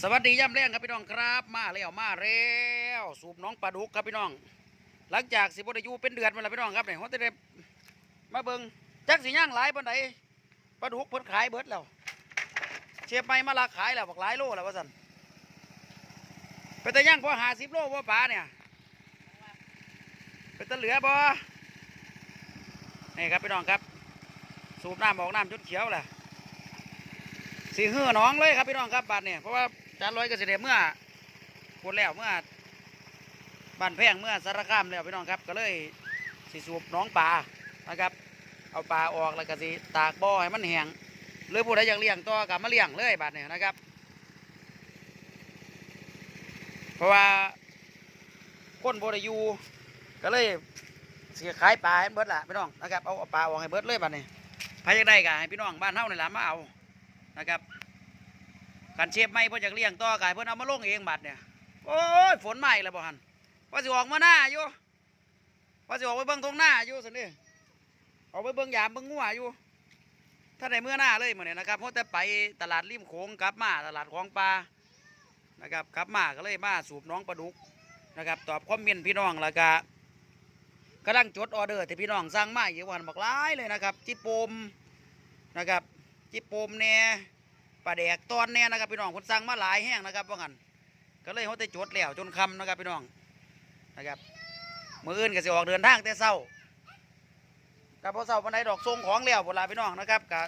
สวัสดีย่ำแรงครับพี่น้องครับ มาแล้วมาแล้วสูบน้องปลาดุกครับพี่น้อง หลังจากสิบได้อยู่เป็นเดือนมาแล้วพี่น้องครับเนี่ยเขาจะได้มาเบิงจักสิย่างหลายปันไดปลาดุกเพิ่นขายเบิดแล้วเชียบไม่มาลาขายแล้วบอกหลายโลแล้วว่าสันเป็นแต่ย่างพอหาสิบโลว่าปลาเนี่ยเป็นตะเหลือบ่นี่ครับพี่น้องครับ สูบน้ำออกน้ำจนเขียวแหละสีหื้อน้องเลยครับพี่น้องครับบาดเนี่ยเพราะว่า จานร้อยก็เสด็จเมื่อพูดแล้วเมื่อบ้านแพงเมื่อสารคามแล้วพี่น้องครับ ก็เลยสิสูบน้องปลานะครับ เอาปลาออกแล้วก็สิตากบ่อให้มันแห้งหรือผู้ใดอยากเลี้ยงต่อกับมาเลี้ยงเลยบาดเนี่ยนะครับ เพราะว่าคนบริยูก็เลยเสียขายปลาให้เบิดละพี่น้องนะครับเอาปลาออกให้เบิดเลยบาดเนี่ยใครอยากได้ก็ให้พี่น้องบ้านเฮาในหละมาเอานะครับ การเชฟไม่เพื่อจากเลี้ยงต่อกายเพื่อนเอามาลงเองบัดเนี่ยโอ้ยฝนใหม่แล้วบ่ฮันว่าสิออกมาหน้าอยู่ว่าสิออกไปเบิ่งตรงหน้าอยู่สินี่ออกไปเบิ่งยามเบิ่งงัวอยู่ถ้าในเมื่อหน้าเลยมื้อนี้นะครับเพราะแต่ไปตลาดริมโขงกลับมาตลาดของปลานะครับกลับมาก็เลยมาสูบน้องปลาดุกนะครับตอบคอมเมนต์พี่น้องแล้วก็กำลังจดออเดอร์ที่พี่น้องสั่งมาอยู่วันบักหลายเลยนะครับจิปมนะครับจิปมเนี่ย ปลาแดกตอนเนี่ยนะครับพี่น้องคนสั่งมาหลายแห้งนะครับว่างั้นก็เลยเขาได้จดแล้วจนคำนะครับพี่น้องนะครับมืออื่นก็สิออกเดินทางแต่เศร้ากับพอเศร้าวันไหนดอกทรงของแล้วเวลาพี่น้องนะครับกับ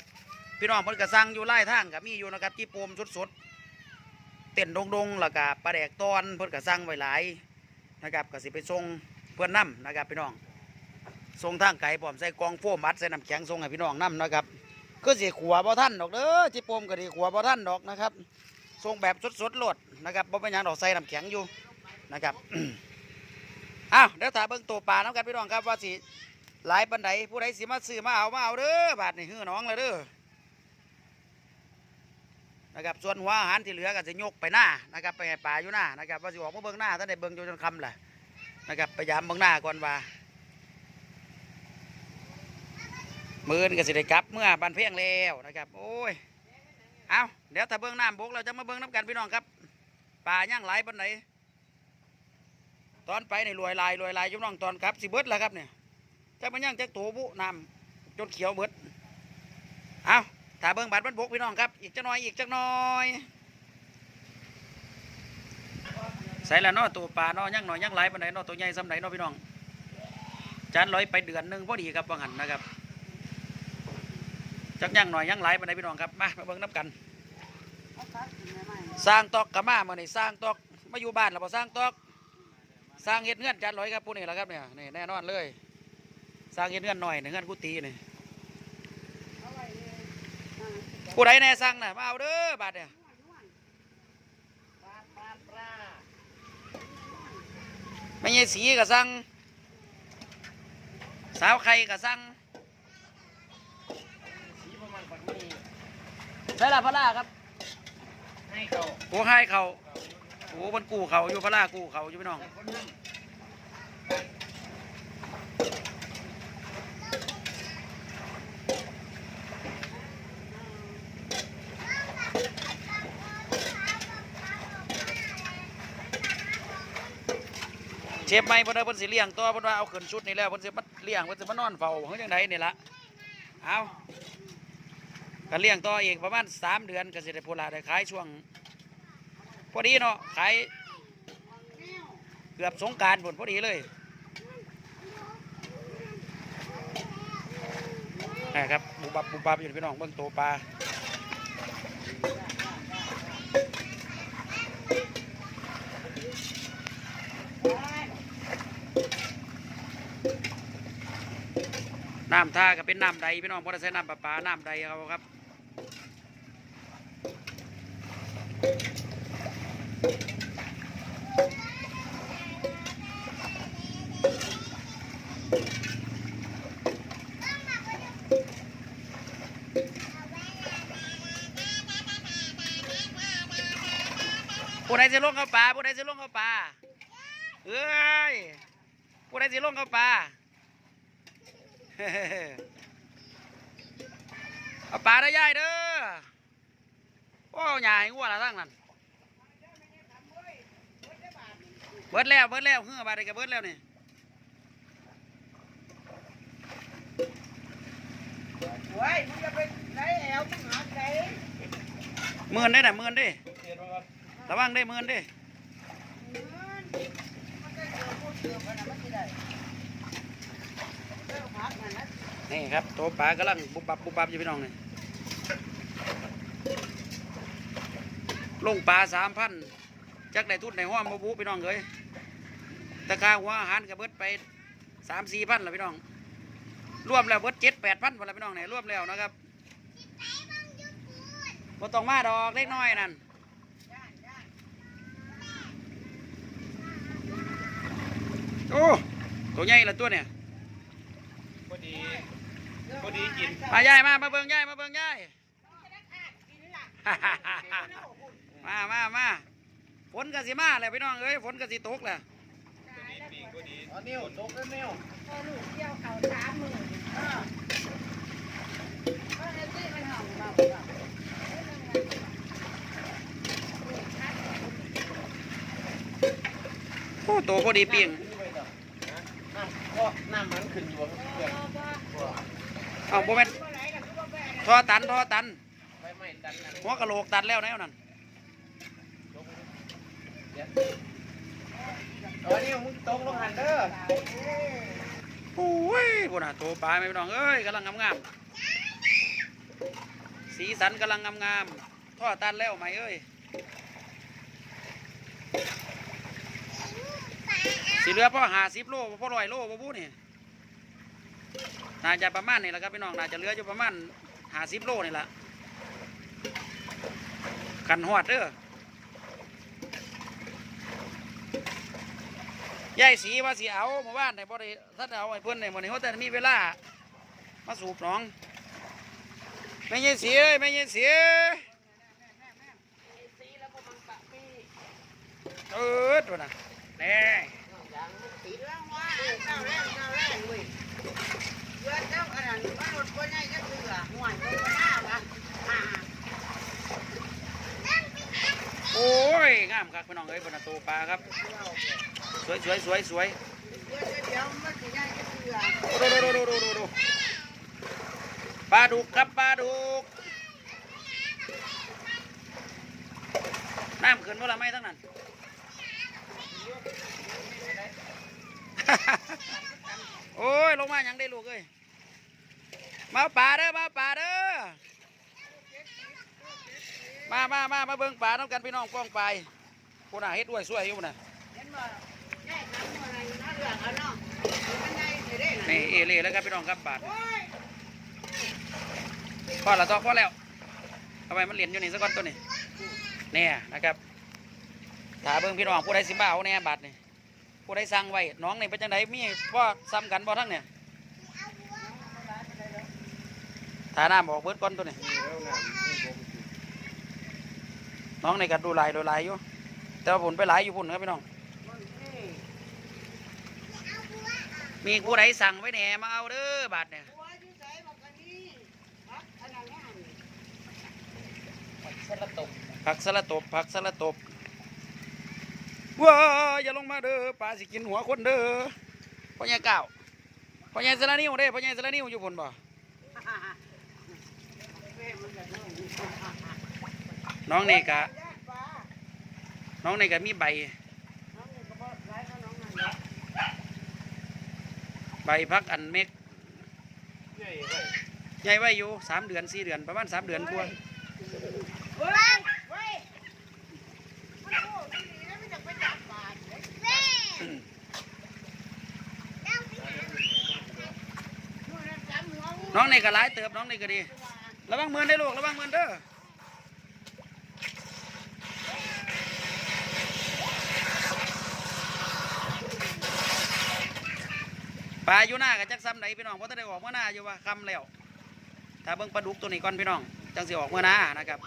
พี่น้องเพิ่นก็สั่งอยู่ไล่ทางกับมีอยู่นะครับจิโปมสดๆเต้นดงๆแล้วก็ปลาแดกตอนเพิ่นก็สั่งไว้หลายนะครับก็สิไปส่งเพื่อนนํนะครับพี่น้องส่งทางไกลพร้อมใส่กองโฟมัดใส่น้ำแข็งส่งให้พี่น้องนํนะครับ ก็สิขัวบ่ท่านดอกเด้อจิโปมก็ดีขัวบ่ท่านดอกนะครับทรงแบบสดๆโลดนะครับบ่เป็นยังดอกใส่น้ำแข็งอยู่นะครับอ้าวเดี๋ยวถามเบิ่งตัวปลาน้ำกันพี่น้องครับว่าสิหลายปันใดผู้ใดสิมาซื้อมาเอามาเอาเด้อบาทนี่ฮือน้องเลยเด้อนะครับส่วนหัวอาหารที่เหลือก็จะยกไปหน้านะครับไปให้ปลาอยู่หน้านะครับว่าสิออกมาเบิ่งหน้าท่านได้เบิ่งอยู่จนคำแหละนะครับไปยามเบิ่งหน้าก่อนว่า มือนก็สิได้กลับเมื่อบันเพียงแล้วนะครับ โอ้ยเอาเดี๋ยวถ้าเบิ้องน้ำบกเราจะมาเบิ้องน้ำกันพี่น้องครับป่าย่างหลายปันไหนตอนไปในรวยลายรวยลายจุน้องตอนกลับสิเบิดแล้วครับเนี่ยจะมันย่างจะตัวบุน้ำจนเขียวเบิดเอาถ้าเบิ้องบาดมันบกพี่น้องครับ อีกจักหน่อยอีกจักหน่อยใส่ละเนาะตัวปลาเนาะย่างหน่อยย่างหลายปันไหนเนาะตัวใหญ่สำไหนเนาะพี่น้องจานร้อยไปเดือนหนึ่งพอดีครับว่างันนะครับ จักย่างหน่อยย่างหลายไปไหนใดพี่น้องครับมามาเบิ่งน้ำกัน สร้างตอกกะมาเมื่อนี่สร้างตอกมาอยู่บ้านเราพอสร้างตอก สร้างเฮ็ดเงื่อนจานร้อยครับผู้นี้แหละครับเนี่ยนี่แน่นอนเลย สร้างเฮ็ดเงื่อนหน่อยนี่เงื่อนกุฏินี่ผู้ใดแน่สร้างน่ะมาเอาเด้อบาทเนี่ยไม่ใช่สีก็สั่งสาวไข่ก็สั่ง ใช่ละพระล่าครับให้เขาโอ้ให้เขาโอ้บนกูเขาอยู่พระล่ากูเขาอยู่พี่น้องคนนึงเชฟไม่เพิ่นเอาเพิ่นสิเลี้ยงตัวเพิ่นว่าเอาขึ้นชุดนี่แล้วเพิ่นสิมาเลี้ยงเพิ่นสิมานอนเฝ้าเฮ้ยจังไดนี่ละเอา ก็เลี้ยงต่ออีกประมาณสามเดือนก็สิได้พูละได้ขายช่วง พอดีเนาะขายเกือบสงการผลพอดีเลยนะครับบุบบับบุบบับอยู่พี่น้องเบิ่งตัวปลาน้ำท่าก็เป็นน้ำใดพี่น้องพอได้ใช้น้ำประปาน้ำใดเขาครับ ผู้ใดจะลงเข้าป่าผู้ใดจะลงเข้าป่าเอ้ยผู้ใดจะลงเข้าป่าเอาปลาได้ย่ายเด้อโอ้ยใหญ่งัวละทั้งนั้นเบิดแล้วเบิดแล้วเฮือบาดนี้ก็เบิดแล้วนี่โอ้ยมึงจะไปไหนแอวมึงหาไหนหมื่นได้น่ะหมื่นได้ระวังได้หมื่นได้มันก็เจอพูดเจอกัน นะมันสิได้เจ้าพักนั่นนะนี่ครับตัวปลากำลังบุบบับบุบบับอยู่พี่น้องนี่ลงปลาสามพันจักได้ทุนในห้อมบบุพี่น้องเอ้ยตะคาหัวอาหารก็เบิดไปสามสี่พันแล้วพี่น้องรวมแล้วเบิดเจ็ดแปดพันแล้วพี่น้องเนี่ยรวมแล้วนะครับบ่ต้องมาดอกเล็กน้อยนั่น โอ้ตัวใหญ่ละตัวเนี่ยพอดีพอดีกินมายายมามาเบิ่งยายมาเบิ่งยายมามามาฝนก็สิมาแล้วพี่น้องเอ้ยฝนก็สิตกแล้วพอดีปีกพอดีอ๋อนิ้วตกแล้วนิ้วพอลูกเที่ยวเขาสามมือเออก็เลยซื้อมันห่องเบาเบาโอ้โตพอดีเปียง น้ำก็น้ำมันขึ้นอยู่ว่าเพื่อนเอาบ่แม่นไหนล่ะคือว่าแม่ทอตันทอตันไปไม่ตันนั่นหัวกะโหลกตันแล้วแนวนั้นอ๋อนิ้วมึงตกลงหันเด้อโอ้ยพุ่นน่ะโตปลาไหมพี่น้องเอ้ยกำลังงามๆสีสันกำลังงามๆทอตันแล้วไหมเอ้ย สีเหลือพ่อหาสิบโลพ่อร้อยโลบ่บูนี่น่าจะประมาณนี่แหละครับพี่น้องน่าจะเหลืออยู่ประมาณหาสิบโลนี่แหละกันหอดเด้อยายสีว่าสีเอาเมื่อวานในบ่ได้ท่านเอาไอ้เพิ่นในมื้อนี้เขาแต่มีเวลามาสูบหนองแม่ยายสีเอ้ยแม่ยายสีเออตัวน่ะแน่ โอ้ย งามครับพี่น้องเอ้ยบนน่ะโตปลาครับ สวยสวยสวยสวยดูดูดูดูดูดูปลาดุกครับปลาดุกน้ำขึ้นบ่ละไม่ทั้งนั้น โอ้ย ลงมาหยังได้ ลูกเอ้ยมาเอาป่าเด้อมาเอาป่าเด้อมามามามาเบิ่งป่าน้ำกันพี่น้องป้องไปคนน่ะเฮ็ดด้วยสวยอยู่น่ะเห็นบ่แน่ทำอะไรอยู่นะเรื่องเอาเนาะมันใหญ่สิได้น่ะนี่เอเล่แล้วครับพี่น้องครับบาทโอ้ยพอละต่อพอแล้วทำไมมันเหรียญอยู่นี่สักก้อนตัวนี่เนี่ยนะครับถาเบิ่งพี่น้องผู้ใดสิบ้าเอาแน่บาทนี่ผู้ใดสั่งไว้น้องนี่เป็นจังไดมีพ่อซ้ำกันบ่ทั้งเนี่ย ถาน้ำบอกเบิดก้อนตัวนี่น้องนี่ก็ดูหลายดูหลายอยู่แต่ว่าผลไปหลายอยู่พุ่นครับพี่น้อง มีผู้ใดสั่งไว้แหน่มาเอาเด้อบาทเนี่ยหัวอยู่ไสบักอันนี้พักอันนั้นน่ะสลัดตบผักสลัดตบผักสลัดตบว้าอย่าลงมาเด้อปลาสิกินหัวคนเด้อพ่อใหญ่ก้าวพ่อใหญ่สละนิ้วเด้พ่อใหญ่สละนิ้วอยู่พุ่นบ่แม่มั นก็เนาะน้องนี่กะญาติปลาน้องนี่กะมีใบน้องนี่ก็บ่หลายเท่าน้องนั่นแหละใบพักอันเม็กใหญ่ไปใหญ่ไว้อยู่สามเดือนสี่เดือนประมาณสามเดือนกว่าเฮ้ยเฮ้ยมันโง่ที่นี่แล้วมันจะไปจับปลาอยู่เลยนู่นน่ะจับหัวงูน้องนี่ก็หลายเติบน้องนี่ก็ดี ระวังมือได้ลูกระวังมือเด้อปลาอยู่หน้ากับจักซ้ำไหนพี่น้องเพราะถ้าได้ออกเมื่อหน้าอยู่ว่าคำแล้วถ้าเบิ่งปลาดุกตัวนี้ก่อนพี่น้องจังสิออกเมื่อหน้านะครับ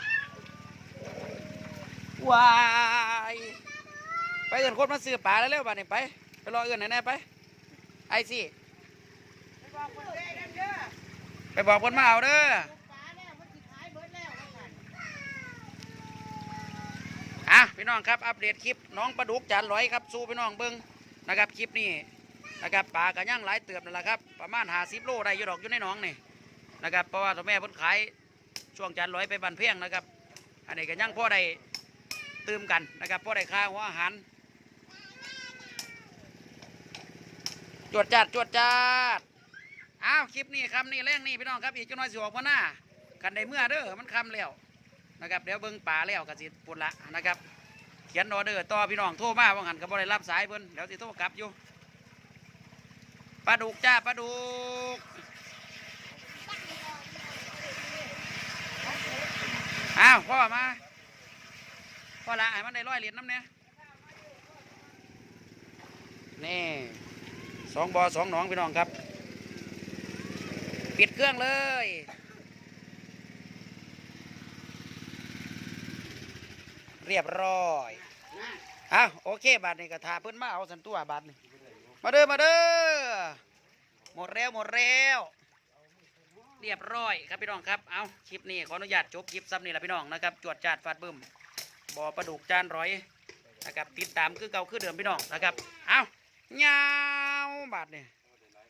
วายไปเอื่นคนมาซื้อปลาแล้วเร็วบ้านนี้ไปไปรอเอื่นแน่ๆไปไอซี่ไปบอกคนมาเอาเด้อ พี่น้องครับอัปเดตคลิปน้องปลาดุกจานร้อยครับสู้พี่น้องเบิ้งนะครับคลิปนี้นะครับปลากระย่างหลายเติบนั่นแหละครับประมาณหาสิบโลได้อยู่ดอกอยู่ในหน้องนี่นะครับเพราะว่าตัวแม่พิ่นขายช่วงจานร้อยไปบันเพียงนะครับ อันนี้ก็ย่างพ่อได้ตืมกันนะครับพ่อได้ค่าหัวอาหารจวดจัดจวดจัดอ้าวคลิปนี้คำนี้แรงนี่พี่น้องครับอีกจังน้อยสิออกมาหน้ากันในเมื่อเด้อมันคำแล้วนะครับเดี๋ยวเบิ้งป่าแล้วก็สิปุ่นละนะครับ ขียนออเดอร์ต่อพี่น้องโทรมาว่างันก็บ่ได้รับสายเพิ่นเดี๋ยวสิโทรกลับอยู่ปลาดุกจ้าปลาดุกอ้าวพ่อมาพ่อละให้มันได้ร้อยเหรียญน้ำเนี่ยนี่สองบอสองหนองพี่น้องครับ ปิดเครื่องเลย เรียบร้อยอะโอเคบาทนี้ก็ทาเพิ่นมาเอาสันตัวบาทนี่มาเด้อมาเด้อหมดแล้วหมดแล้วเรียบร้อยครับพี่น้องครับเอาคลิปนี้ขออนุญาตจบคลิปซ้ำนี่แหละพี่น้องนะครับจวดจาดฟาดบึ้มบ่อปลาดุกจานร้อยนะครับติดตามคือเก่าคือเดิมพี่น้องนะครับเอาเงาวบาทนี่